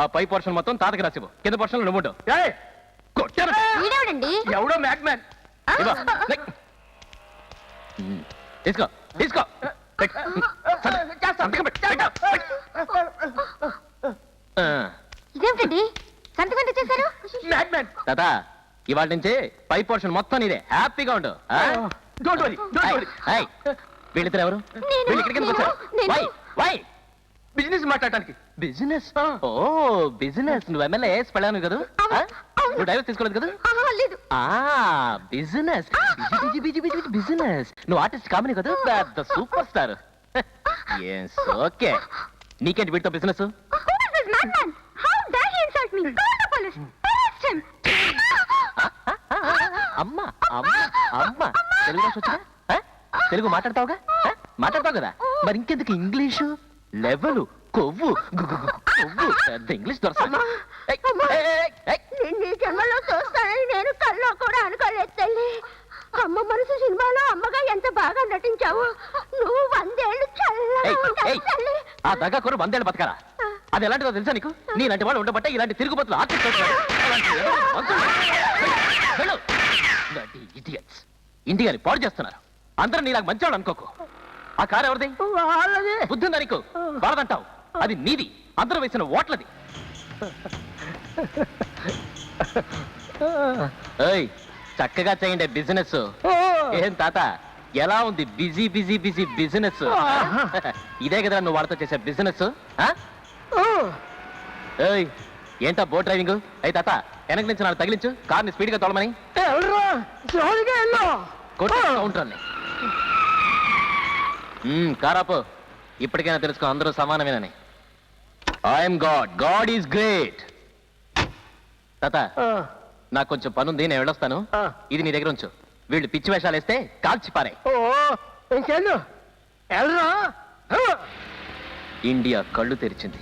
ఆ పై పోర్షన్ మొత్తం తాతకి రాసివ్వు. కింద పోర్షన్ నువ్వు వీడేవిడండి ఎవడో మ్యాక్ మ్యాన్. తీసుకో. తీసుకో. ఇదేమిటండి సంతకం చేశారు మ్యాక్ మ్యాన్. తాత ఇవాళ నుంచి పై పోర్షన్ మొత్తం నీదే. హ్యాపీగా ఉండు? డోంట్ వరీ డోంట్ వీళ్ళిద్దరు ఎవరు? నేను, వీళ్ళు ఇక్కడికి ఎందుకు వచ్చారు? నేను, వై వై. బిజినెస్ మాట్లాడటానికి. బిజినెస్? ఓ బిజినెస్. నువ్వు ఎమ్మెల్యే పడాను కదా? నువ్వు డైవర్స్ తీసుకోలేదు కదా? లేదు. Business. Busy busy busy busy business. నువ్వు ఆర్టిస్ట్ కామని కదా? పెద్ద సూపర్ స్టార్ ఎస్ ఓకే నీకేంటి వీటితో బిజినెస్. అమ్మ అమ్మ అమ్మ. తెలుగు భాష వచ్చా తెలుగు మాట్లాడతావుగా? మాట్లాడతావు కదా? మరి ఇంకెందుకు ఇంగ్లీషు? లెవెల్. కొవ్వు. గు- గు- గు- కొవ్వు. పెద్ద ఇంగ్లీష్ నిన్ను జన్మలో చూస్తానని నేను కల్లో కూడా అనుకోలేదు తల్లి. అమ్మ మనసు సినిమాలో అమ్మగా ఎంత బాగా నటించావు? నువ్వు వందేళ్ళు చల్లగా ఉంటావు తల్లి. ఆ దగ్గర కూడా వందేళ్ళు బతకరా అది ఎలాంటిదో తెలుసా నీకు? నీలాంటి వాడు ఉండబట్టే ఇలాంటి తిరుగుబతులు. వెళ్ళు. ఇలాంటి idiots. ఇండియాని పాడు చేస్తున్నారు. అందరూ నీలాగా మంచివాడు అనుకోకు. ఆ కారు ఎవరిది? వాళ్ళది. బుద్ధి ఉందా నీకు వాళ్ళదంటావు. అది నీది. అందరూ వేసిన ఓట్లది. ఏయ్ చక్కగా చేయండి బిజినెస్. ఏం తాత ఎలా ఉంది బిజీ బిజీ బిజీ బిజినెస్? ఇదే కదా నువ్వు వాళ్ళతో చేసే బిజినెస్? ఏయ్ ఏంటా బోట్ డ్రైవింగ్? అయి తాత వెనక నుంచి నాకు తగిలించు. కార్ని స్పీడ్గా తోలమని ఎవరు జోలిగా వెళ్ళు కొట్టు కౌంటర్ని. కారాపు ఇప్పటికైనా తెలుసుకో అందరూ సమానమేనని. I'm God. God is great. తాత నాకు కొంచెం పనుంది నేను వెళ్ళొస్తాను. ఇది నీ దగ్గర ఉంచు. వీళ్ళు పిచ్చి వేషాలు వేస్తే కాల్చి వెళ్ళరా ఇండియా కళ్ళు తెరిచింది.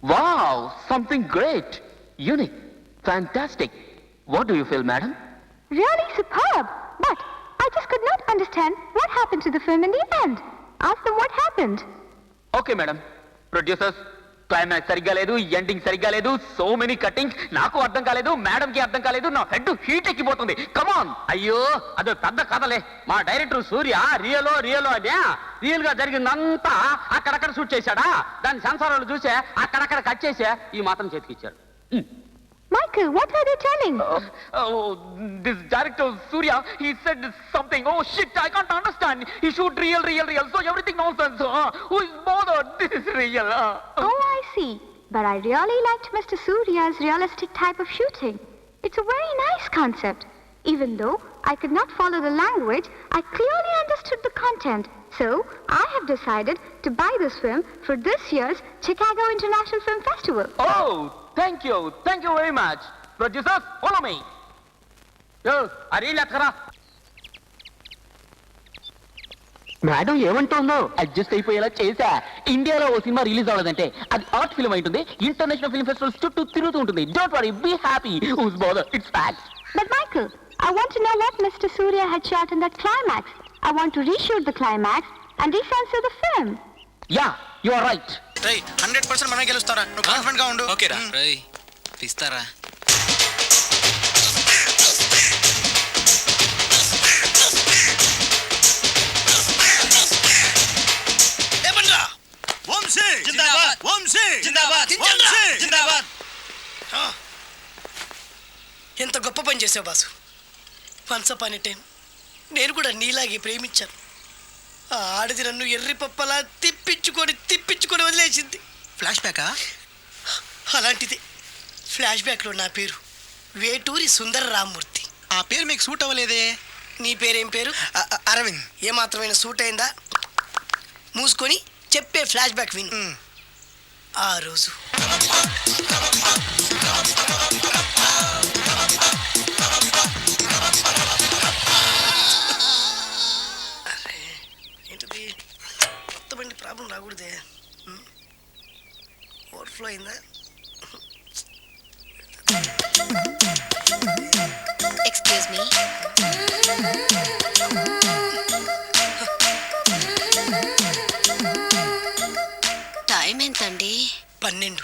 Wow, something great, unique, fantastic. What do you feel, madam? Really superb. But I just could not understand what happened to the film in the end. Ask them what happened. Okay, madam. Producers, climax సరిగ్గా లేదు ending సరిగ్గా లేదు so many cuttings నాకు అర్థం కాలేదు madam కి అర్థం కాలేదు నా హెడ్ హీట్ ఎక్కిపోతుంది. కమాన్ అయ్యో అదో పెద్ద కథలే. మా డైరెక్టర్ సూర్య రియలో రియలో అదే. రియల్గా జరిగిందంతా అక్కడక్కడ షూట్ చేశాడా? దాని సెన్సార్లు చూసే అక్కడక్కడ కట్ చేసే ఈ మాత్రం చేతికిచ్చాడు. Michael, what were they telling? Oh, this director Surya, he said something. Oh shit, I can't understand. He shoot real, real, real. So everything nonsense. Uh, who is bothered? This is real. Uh. Oh, I see. But I really liked Mr. Surya's realistic type of shooting. It's a very nice concept. Even though I could not follow the language, I clearly understood the content. So I have decided to buy this film for this year's Chicago International Film Festival. Oh, thank you, thank you very much. Producers, follow me. Yo, ఆ reel ఎత్తకరా madam ఏమంటుందో adjust అయిపోయేలా చేశా ఇండియాలో ఓ cinema release అవ్వలేదంటే అది art film అయింటుంది international film festivals చుట్టూ తిరుగుతూ ఉంటుంది don't worry be happy who's bother it's facts But Michael, I want to know what Mr. Surya had shot in that climax. I want to reshoot the climax and recensor the film. Yeah you are right right hundred percent మనమే గెలుస్తారా? నువ్వు కాన్ఫిడెంట్గా ఉండు. ఓకేరా. రై. ఆ. ఎంత గొప్ప పని చేసావు boss. Once upon a time నేను కూడా నీలాగే ప్రేమించాను. ఆ ఆడది నన్ను ఎర్రి పప్పలా తిప్పించుకొని తిప్పించుకొని వదిలేసింది. ఫ్లాష్ బ్యాకా అలాంటిది. ఫ్లాష్ బ్యాక్లో నా పేరు వేటూరి సుందర రామ్మూర్తి ఆ పేరు మీకు సూట్ అవ్వలేదే? నీ పేరేం పేరు? అ- అ- అరవింద్. ఏమాత్రమైన సూట్ అయిందా? మూసుకొని చెప్పే ఫ్లాష్ బ్యాక్ విను. ఆ రోజు. రాకూడదే ఓవర్ఫ్లో అయిందా? ఎక్స్క్యూజ్ మీ టైం ఎంతండి? పన్నెండు.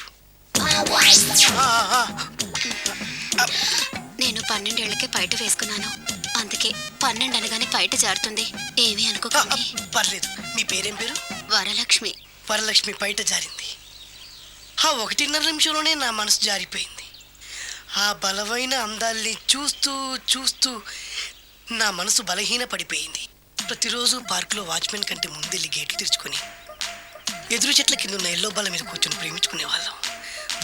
నేను పన్నెండేళ్ళకే బయట వేసుకున్నాను. అందుకే పన్నెండు అనగానే బయట జారుతుంది. ఏమీ అనుకోకండి. పర్లేదు. మీ పేరేం పేరు? వరలక్ష్మి. వరలక్ష్మి బయట జారింది. ఆ ఒకటిన్నర నిమిషంలోనే నా మనసు జారిపోయింది. ఆ బలమైన అందాల్ని చూస్తూ చూస్తూ నా మనసు బలహీన పడిపోయింది ప్రతిరోజు పార్కులో వాచ్మెన్ కంటే ముందెళ్ళి గేట్లు తెరుచుకొని ఎదురు చెట్ల కింద ఉన్న ఎల్లో బల మీద కూర్చొని ప్రేమించుకునే వాళ్ళం.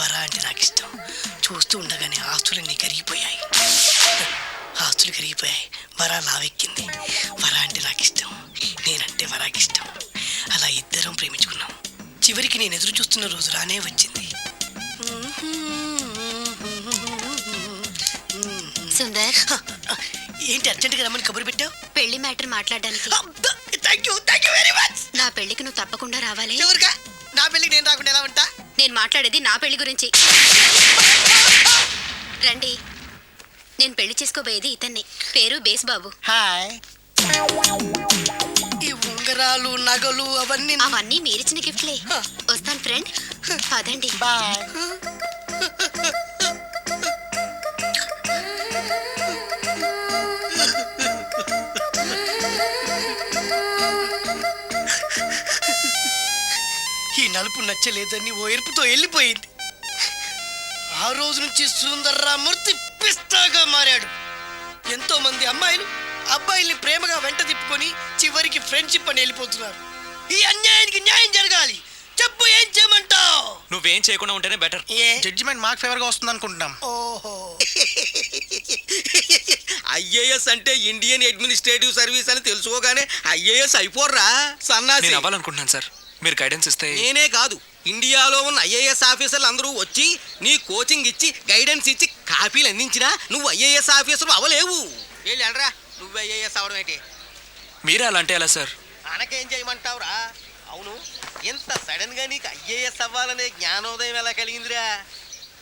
వర అంటే నాకు ఇష్టం చూస్తూ ఉండగానే ఆస్తులన్నీ కరిగిపోయాయి. ఆస్తులు కరిగిపోయాయి. వర లావెక్కింది. వర అంటే నాకు ఇష్టం నేనంటే వరాకిష్టం. అలా ఇద్దరం ప్రేమించుకున్నాం. చివరికి నేను ఎదురు చూస్తున్న రోజు రానే వచ్చింది. సుందర్. ఏంటి అర్జెంటుగా రమ్మని కబురు పెట్టావు? పెళ్ళి మ్యాటర్ మాట్లాడడానికి. Thank you thank you very much నా పెళ్ళికి నువ్వు తప్పకుండా రావాలి. చివరిగా నా పెళ్ళికి నేను రాకుండా ఎలా ఉంటా? నేను మాట్లాడేది నా పెళ్ళి గురించి. రండి. నేను పెళ్ళి చేసుకోబోయేది ఇతన్ని. పేరు బేస్బాబు. హాయ్ ఈ ఉంగరాలు నగలు అవన్నీ అవన్నీ మీరిచ్చిన గిఫ్ట్లే. వస్తాను ఫ్రెండ్. పదండి. బాయ్. ఈ నలుపు నచ్చలేదని ఓ ఎరుపుతో వెళ్ళిపోయింది. ఆ రోజు నుంచి సుందర్రామూర్తి పిస్తాగా మారాడు. ఎంతో మంది అమ్మాయిలు అబ్బాయిల్ని ప్రేమగా వెంట తిప్పుకొని చివరికి ఫ్రెండ్షిప్ అని వెళ్ళిపోతున్నారు. ఈ అన్యాయానికి న్యాయం జరగాలి. చెప్పు ఏం చేయమంటావు? నువ్వేం చేయకుండా ఉంటేనే బెటర్. జడ్జిమెంట్ మాకు ఫేవర్గా వస్తుంది అనుకుంటున్నాం ఓహో. ఐఏఎస్ అంటే ఇండియన్ అడ్మినిస్ట్రేటివ్ సర్వీస్ అని తెలుసుకోగానే ఐఏఎస్ అయిపోర్రా సన్నాసి. నేను అవ్వాలనుకుంటున్నాను సార్. మీరు గైడెన్స్ ఇస్తే నేనే కాదు ఇండియాలో ఉన్న ఐఏఎస్ ఆఫీసర్లు అందరూ వచ్చి నీ కోచింగ్ ఇచ్చి గైడెన్స్ ఇచ్చి కాపీలు అందించినా నువ్వు ఐఏఎస్ ఆఫీసర్ అవ్వలేవు. వెళ్ళరా. నువ్వు ఐఏఎస్ అవడం ఏంటి? మీరే అలా అంటే ఎలా సార్? అనకేం చేయమంటావురా? అవును ఇంత సడన్గా నీకు ఐఏఎస్ అవ్వాలనే జ్ఞానోదయం ఎలా కలిగిందిరా?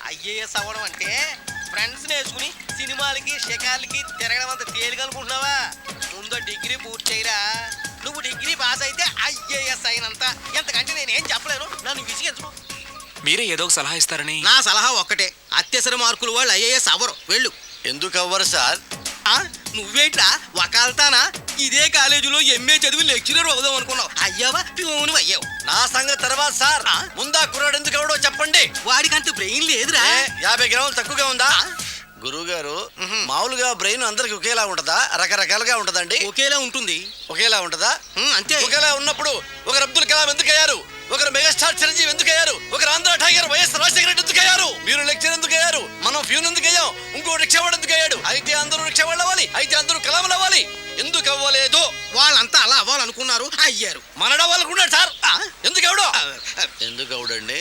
ఐఏఎస్ అవ్వడం అంటే ఫ్రెండ్స్ నేర్చుకుని సినిమాలకి షికార్లకి తిరగడం అంత తేలిక అనుకుంటున్నావా? ముందు డిగ్రీ పూర్తి చేయరా? నువ్వు డిగ్రీ పాస్ అయితే ఐఏఎస్ అయినంత ఎంతకంటే నేనేం చెప్పలేను. నన్ను విసిగించు. మీరే ఏదో ఒక సలహా ఇస్తారని. నా సలహా ఒక్కటే. అత్యవసర మార్కులు వాళ్ళు ఐఏఎస్ అవ్వరు. వెళ్ళు. ఎందుకు అవ్వరు సార్? నువ్వేంట్రా? వకాల్తానా? ఇదే కాలేజీలో ఎంఏ చదివి లెక్చరర్ అవుదాం అనుకున్నావు. అయ్యావా? ప్యూను అయ్యావు. నా సంగతి తర్వాత సార్? ముందా కుర్రాడు ఎందుకు ఎవడో చెప్పండి. వాడికంత బ్రెయిన్ లేదురా. యాభై గ్రాములు తక్కువగా ఉందా? గురువు గారు మామూలుగా బ్రెయిన్ అందరికి ఒకేలా ఉంటదా? రకరకాలుగా ఉంటదండి. ఒకేలా ఉంటుంది. ఒకేలా ఉంటదా? అంతే. ఒకేలా ఉన్నప్పుడు ఒకరు అబ్దుల్ కలాం ఎందుకు అయ్యారు ఒకరు మెగాస్టార్ చిరంజీవి ఎందుకు అయ్యారు? ఒకరు ఆంధ్ర టైగర్ వైఎస్ రాజశేఖర రెడ్డి ఎందుకు అయ్యారు? మీరు లెక్చర్ ఎందుకు అయ్యారు? మనం ఫ్యూన్ ఎందుకు అయ్యాం? ఇంకో రిక్షావాడు ఎందుకు అయ్యాడు? అయితే అందరూ రిక్షావాళ్ళు అవ్వాలి. అయితే అందరూ కలాములు అవ్వాలి. ఎందుకు అవ్వలేదు? వాళ్ళంతా అలా అవ్వాలనుకున్నారు అయ్యారు. మనడవ్వాలనుకున్నాడు సార్. ఆ? ఎందుకు ఎవడో? ఎందుకు అవుడండి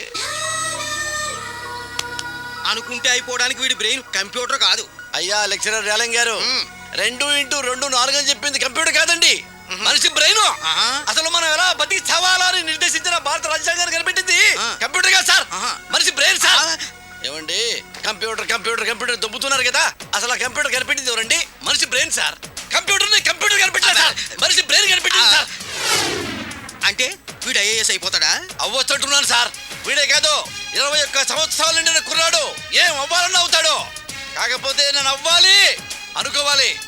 అనుకుంటే అయిపోవడానికి వీడి బ్రెయిన్ కంప్యూటర్ కాదు. అయ్యా లెక్చరర్ రేలంగ్ గారు. రెండు ఇంటూ రెండు నాలుగు అని చెప్పింది కంప్యూటర్ కాదండి. మనిషి బ్రెయిన్. అసలు మనం ఎలా బతికి చవాలని నిర్దేశించిన భారత రాజ్యాంగాన్ని కనిపెట్టింది. కంప్యూటర్ కాదు సార్. మనిషి బ్రెయిన్ సార్. ఏమండి? కంప్యూటర్ కంప్యూటర్ కంప్యూటర్ దొబ్బుతున్నారు కదా. అసలు ఆ కంప్యూటర్ కనిపెట్టింది ఎవరండి? మనిషి బ్రెయిన్ సార్. కంప్యూటర్ని కంప్యూటర్ కనిపెట్టింది సార్. మనిషి బ్రెయిన్ కనిపెట్టింది. సార్. అంటే వీడు ఐఏఎస్ అయిపోతాడా? అవ్వచ్చంటున్నాను సార్. వీడే కాదు ఇరవై ఒక్క సంవత్సరాల నిండిన కుర్రాడు. ఏం అవ్వాలని అవుతాడు. కాకపోతే నేను అవ్వాలి అనుకోవాలి.